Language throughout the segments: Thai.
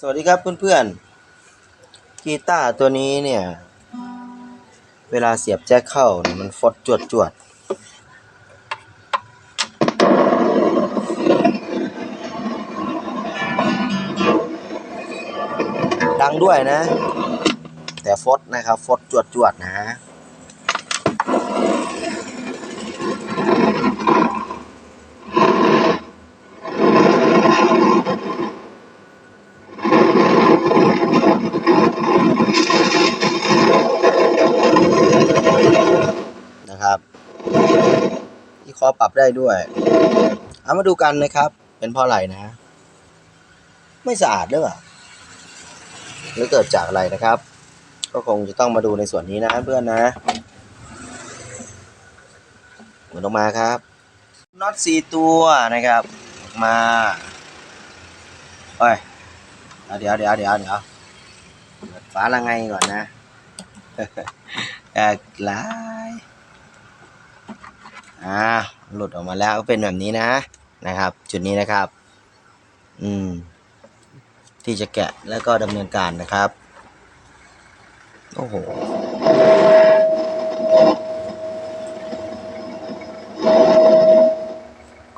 สวัสดีครับเพื่อนๆกีตาร์ตัวนี้เนี่ย เวลาเสียบแจ็คเข้าเนี่ยมันฟดจวดจวดดังด้วยนะ แต่ฟดนะครับฟดจวดจวดนะ นะครับ ที่คอปรับ ได้ด้วยเอามาดูกันนะครับ เป็นเพราะอะไรนะ ไม่สะอาดหรือเปล่าหรือเกิดจากอะไรนะครับ ก็คงจะต้องมาดูในส่วนนี้นะเพื่อนนะหมุนออกมาครับน็อตสี่ตัวนะครับออกมาเอ้ยเดี๋ยวเดี๋ยวเดี๋ยวเดี๋ยวฝาละไงก่อนนะแอกหลายอ่า หลุดออกมาแล้วก็เป็นแบบนี้นะนะครับ จุดนี้นะครับ อืม ที่จะแกะแล้วก็ดำเนินการนะครับ โอ้โห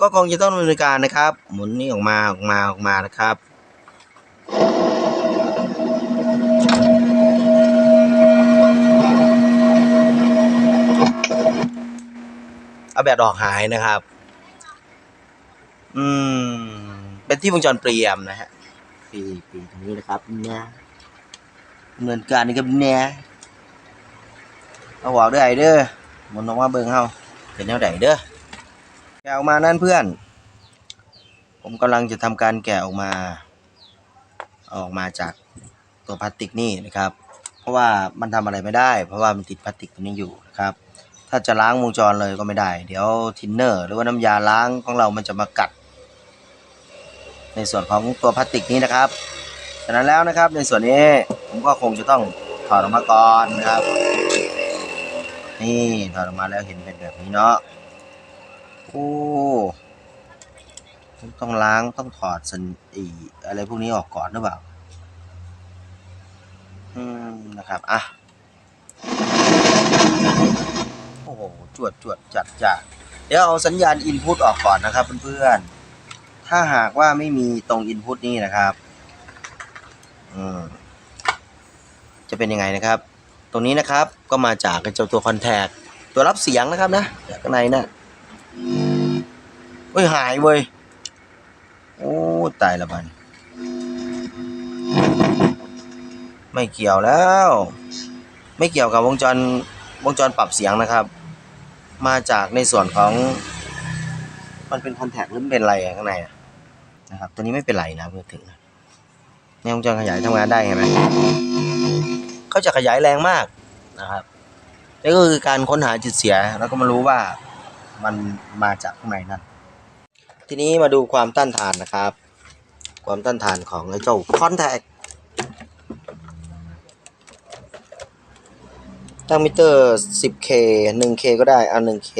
ก็คงจะต้องดำเนินการนะครับ หมุนนี่ออกมาออกมาออกมานะครับ เอาแบบดอกหายนะครับอืม เป็นที่วงจรเปลี่ยมนะฮะปีปีตรงนี้นะครับเนี่ยดำเนินการนี่ครับเนี่ยเอาบอกด้วยไอเด้อมันออกมาเบิ่งเฮาเป็นแนวไหนเด้อแกะออกมานั่นเพื่อน ผมกำลังจะทำการแกะออกมา ออกมาจากตัวพลาสติกนี่นะครับ เพราะว่ามันทำอะไรไม่ได้ เพราะว่ามันติดพลาสติกตัวนี้อยู่นะครับ ถ้าจะล้างวงจรเลยก็ไม่ได้ เดี๋ยวทินเนอร์หรือว่าน้ำยาล้างของเรามันจะมากัด ในส่วนของตัวพลาสติกนี้นะครับฉะนั้นแล้วนะครับในส่วนนี้ผมก็คงจะต้องถอดออกมาก่อนนะครับ นี่ถอดออกมาแล้วเห็นเป็นแบบนี้เนาะโอ้ต้องล้างต้องถอดสันอีอะไรพวกนี้ออกก่อนหรือเปล่าอืมนะครับอะ อ้โหจวดจวดจัดจัดเดี๋ยวเอาสัญญาณอินพุตออกก่อนนะครับเพื่อนๆ ถ้าหากว่าไม่มีตรงอินพุตนี้นะครับอืมจะเป็นยังไงนะครับ ตรงนี้นะครับก็มาจากเจ้าตัวคอนแทคตัวรับเสียงนะครับนะข้างในนะเฮ้ยหายเว้ยโอ้ตายละบันไม่เกี่ยวแล้ว ไม่เกี่ยวกับวงจรวงจรปรับเสียงนะครับ มาจากในส่วนของมันเป็นคอนแทคหรือเป็นอะไรข้างในอะนะครับ ตัวนี้ไม่เป็นไรนะเพื่อถึงนะในวงจรขยายทำงานได้เห็นไหมเขาจะขยายแรงมากนะครับนี่ก็คือการค้นหาจุดเสียแล้วก็มารู้ว่ามันมาจากข้างในนั่นทีนี้มาดูความต้านทานนะครับ ความต้านทานของไอ้เจ้าคอนแทค ตั้งมิเตอร์ 10K 1K ก็ได้เอา 1K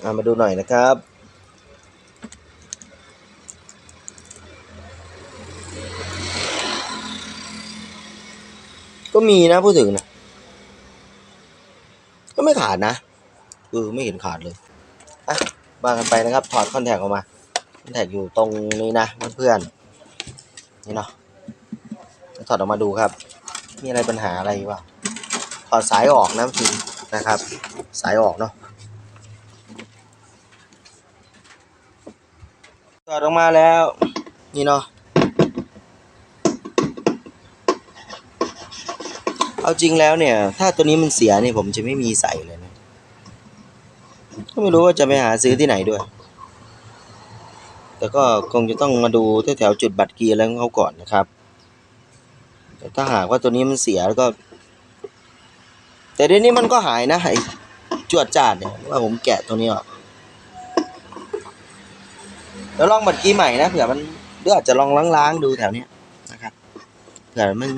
เอามาดูหน่อยนะครับ ก็มีนะพูดถึงนะ ก็ไม่ขาดนะเออไม่เห็นขาดเลย อะว่ากันไปนะครับ ถอดคอนแทคออกมา คอนแทคอยู่ตรงนี้นะเพื่อนๆนี่เนาะ ถอดออกมาดูครับ มีอะไรปัญหาอะไรวะถอดสายออกนะพี่นะครับ สายออกเนาะถอดออกมาแล้ว นี่เนาะเอาจริงแล้วเนี่ย ถ้าตัวนี้มันเสียเนี่ยผมจะไม่มีใส่เลยนะก็ไม่รู้ว่าจะไปหาซื้อที่ไหนด้วย แต่ก็คงจะต้องมาดูแถวๆจุดบัตรเกียร์อะไรของเขาก่อนนะครับ แต่ถ้าหากว่าตัวนี้มันเสียแล้วก็ แต่เดี๋ยวนี้มันก็หายนะไอ้จวดจาดเนี่ยว่าผมแกะตัวนี้ออกแล้วลองบัตรกี้ใหม่นะเผื่อมันเดี๋ยวอาจจะลองล้างๆดูแถวเนี้ยนะครับเผื่อมัน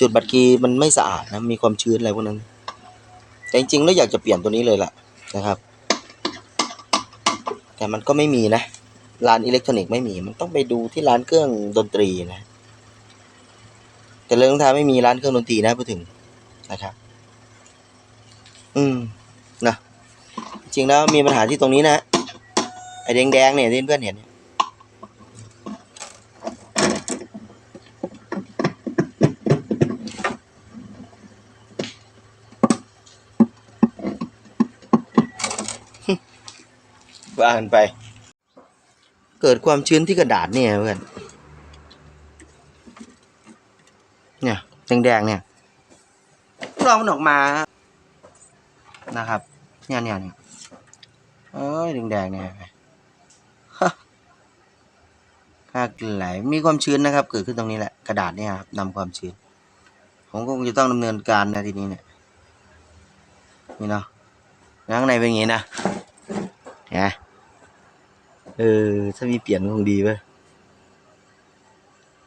จุดบัตรกีมันไม่สะอาดนะมีความชื้นอะไรพวกนั้น แต่จริงๆแล้วอยากจะเปลี่ยนตัวนี้เลยล่ะนะครับ แต่มันก็ไม่มีนะร้านอิเล็กทรอนิกส์ไม่มี มันต้องไปดูที่ร้านเครื่องดนตรีนะ แต่เรื่องท้าไม่มีร้านเครื่องดนตรีนะพูดถึงนะครับ อืมนะจริงแล้วมีปัญหาที่ตรงนี้นะไอ้แดงๆเนี่ยที่เพื่อนเห็นเนี่ยว่ากันไป เกิดความชื้นที่กระดาษเนี่ยเพื่อน เนี่ย แดงๆเนี่ยลองมันออกมานะครับ เนี่ยเนี่ยเนี่ยเอ้ยแดงๆเนี่ยค่ากไหลมีความชื้นนะครับ เกิดขึ้นตรงนี้แหละกระดาษเนี่ยครับนำความชื้น ผมก็คงจะต้องดำเนินการนะทีนี้เนี่ยนี่เนาะข้างในเป็นอย่างงี้นะเนไหมเออถ้ามีเปลี่ยนคงดีเว้ย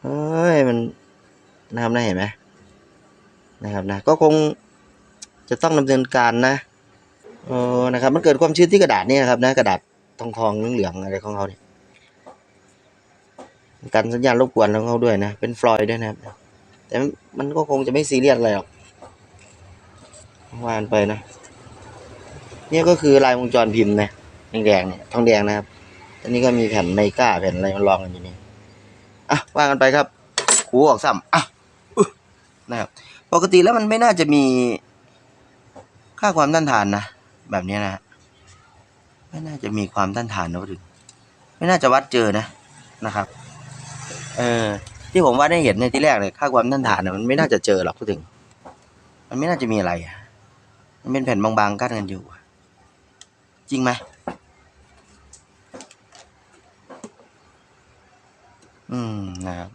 เฮ้ยมันนะครับนเห็นไหม นะครับนะก็คงจะต้องดำเนินการนะเออนะครับ มันเกิดความชื้นที่กระดาษเนี่ยครับนะกระดาษทองทองเหลืองอะไรของเขาเนี่ยกันสัญญาณรบกวนของเขาด้วยนะ เป็นฟลอยด์ด้วยนะครับ แต่มันก็คงจะไม่ซีเรียสอะไรหรอกวานไปนะเนี่ยก็คือลายวงจรพิมพ์นะแดงๆเนี่ยทองแดงนะครับอันนี้ก็มีแผ่นไมก้าแผ่นอะไรมารองกันอยู่นี่อะว่ากันไปครับหูออกซ้ำอะอนะครับ ปกติแล้วมันไม่น่าจะมีค่าความต้านทานนะ แบบนี้นะฮะไม่น่าจะมีความต้านทานนะพูดถึงไม่น่าจะวัดเจอนะนะครับ เออที่ผมว่าได้เห็นในที่แรกเลยค่าความต้านทานนะมันไม่น่าจะเจอหรอกพูดถึง มันไม่น่าจะมีอะไรมันเป็นแผ่นบางๆกั้นกันอยู่ จริงไหมอืมนะครับ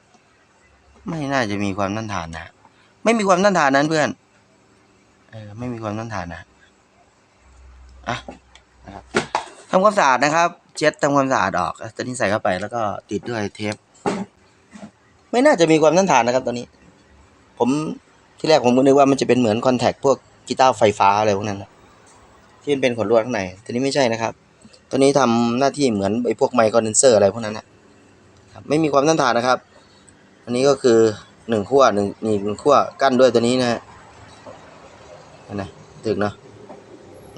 ไม่น่าจะมีความต้านทานนะ ไม่มีความต้านทานนั้นเพื่อน เออไม่มีความต้านทานนะอะนะครับทำความสะอาดนะครับ เช็ดทำความสะอาดออกแล้วตอนนี้ใส่เข้าไปแล้วก็ติดด้วยเทป ไม่น่าจะมีความต้านทานนะครับตัวนี้ ผมที่แรกผมก็นึกว่ามันจะเป็นเหมือนคอนแทคพวกกีตาร์ไฟฟ้าอะไรพวกนั้นนะที่มันเป็นขนลวดข้างในทีนี้ไม่ใช่นะครับ ตัวนี้ทำหน้าที่เหมือนไอ้พวกไมโครเดนเซอร์อะไรพวกนั้นนะครับไม่มีความต้านทานนะครับ อันนี้ก็คือ หนึ่งขั้วหนึ่งนี่หนึ่งขั้วกั้นด้วยตัวนี้นะฮะนะถึกเนาะ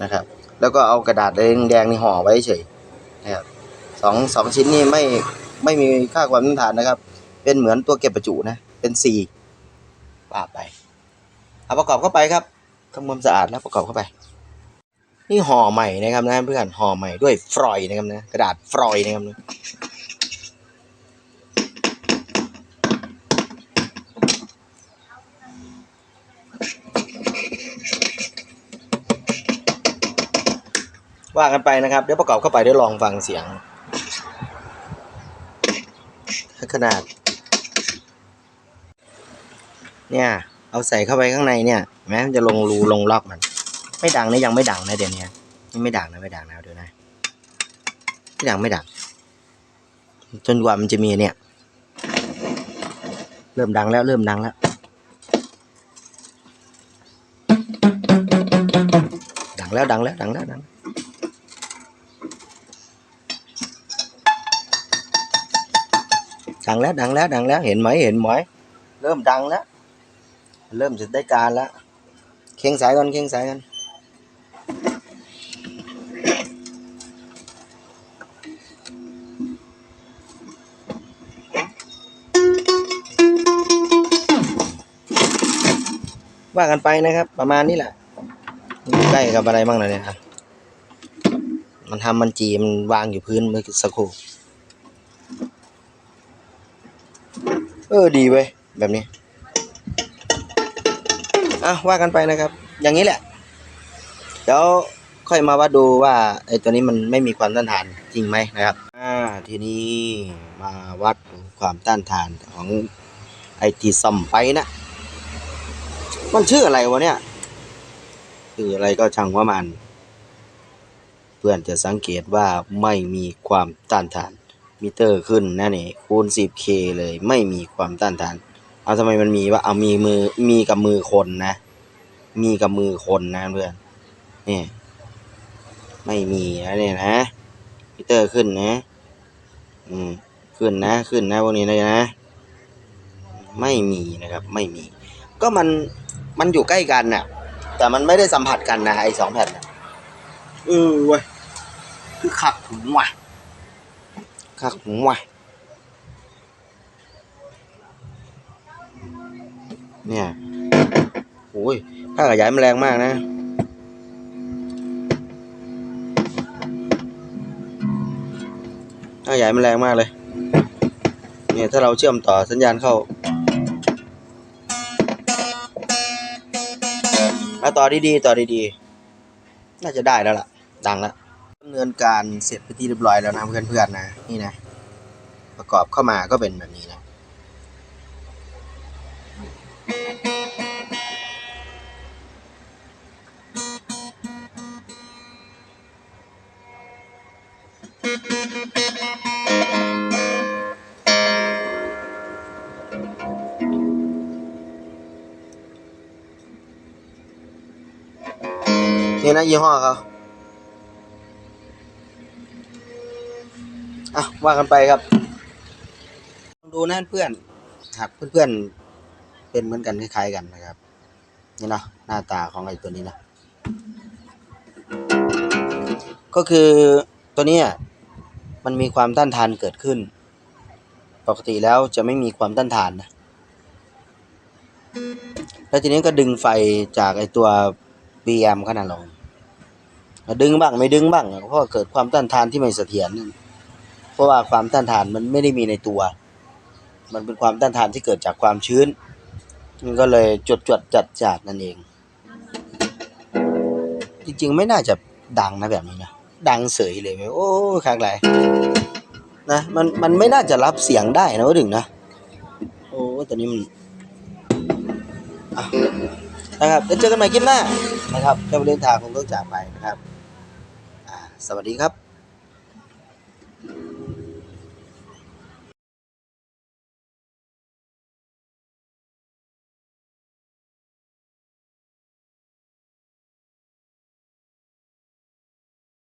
นะครับ แล้วก็เอากระดาษแดงแดงๆนี่ห่อไว้เฉยนะครับสองสองชิ้นนี่ไม่ไม่มีค่าความต้านทานนะครับ เป็นเหมือนตัวเก็บประจุนะ เป็นสี่ปาไปเอาประกอบเข้าไปครับทำความสะอาดแล้วประกอบเข้าไป นี่ห่อใหม่นะครับนะเพื่อนห่อใหม่ด้วยฟรอยนะครับนะกระดาษฟรอยนะครับนะ ว่ากันไปนะครับ เดี๋ยวประกอบเข้าไปเดี๋ยวลองฟังเสียง ขนาด เนี่ย เอาใส่เข้าไปข้างในเนี่ยแม้มันจะลงรูลงล็อกมัน ไม่ดังนะยังไม่ดังนะเดี๋ยวนี้นี่ไม่ดังนะไม่ดังนะเดี๋ยวนะไม่ดังไม่ดังจนกว่ามันจะมีเนี่ย เริ่มดังแล้วเริ่มดังแล้วดังแล้วดังแล้วดังแล้วดัง ดังแล้วดังแล้วดังแล้วเห็นไหมเห็นไหมเริ่มดังแล้ว เริ่มจะได้การแล้ว เคียงสายกันเคียงสายกันว่ากันไปนะครับ ประมาณนี้แหละใกล้กับอะไรบ้างนะเนี่ยครับมันทำมันจีมันวางอยู่พื้นเมื่อสักครู่ ออดีเว้ยแบบนี้อะว่ากันไปนะครับ อย่างนี้แหละเดี๋ยวค่อยมาวัดดูว่าไอ้ตัวนี้มันไม่มีความต้านทานจริงไหมนะครับอ่าทีนี้มาวัดความต้านทานของไอที่ซ่อมไปนะมันชื่ออะไรวะเนี่ยชื่ออะไรก็ช่างว่ามัน เพื่อนจะสังเกตว่าไม่มีความต้านทาน มิเตอร์ขึ้นนะนี่คูณ 10k เลยไม่มีความต้านทาน เอาทำไมมันมีวะเอามีมือมีกับมือคนนะ มีกับมือคนนะเพื่อนนี่ไม่มีนะเนี่ยนะมิเตอร์ขึ้นนะ อืมขึ้นนะขึ้นนะพวกนี้เลยนะ ไม่มีนะครับ ไม่มี ก็มันมันอยู่ใกล้กันน่ะ แต่มันไม่ได้สัมผัสกันนะไอ้สองแผ่นนะเออเว้ยคือขักหูว่ะ ขักหูว่ะเนี่ยโอ้ยผ้าขยายมันแรงมากนะ ผ้าขยายมันแรงมากเลย เนี่ยถ้าเราเชื่อมต่อสัญญาณเข้าเอาต่อดีๆ ต่อดีๆ น่าจะได้แล้วล่ะ ดังแล้ว ดำเนินการเสร็จไปที่เรียบร้อยแล้วนะเพื่อนๆนะนี่นะ ประกอบเข้ามาก็เป็นแบบนี้นะนี่นะยี่ห้อเขา ว่ากันไปครับดูนะเพื่อนหากเพื่อนๆเป็นเหมือนกันคล้ายๆกันนะครับ นี่เนาะหน้าตาของไอ้ตัวนี้นะก็คือตัวนี้มันมีความต้านทานเกิดขึ้น ปกติแล้วจะไม่มีความต้านทานนะแล้วทีนี้ก็ดึงไฟจากไอ้ตัว BM ขนาดลงดึงบ้างไม่ดึงบ้างเพราะเกิดความต้านทานที่ไม่เสถียรนั่น เพราะว่าความต้านทานมันไม่ได้มีในตัว มันเป็นความต้านทานที่เกิดจากความชื้น มันก็เลยจดจดจัดจัดนั่นเอง จริงๆไม่น่าจะดังนะแบบนี้นะ ดังเสยเลยโอ้ครั้งไรนะมันมันไม่น่าจะรับเสียงได้นะว่าถึงนะ โอ้ตอนนี้มันะนะครับแล้วเจอกันใหม่คลิปหน้านะครับเจ้าเรื่องทางคงต้องจากไปนะครับสวัสดีครับ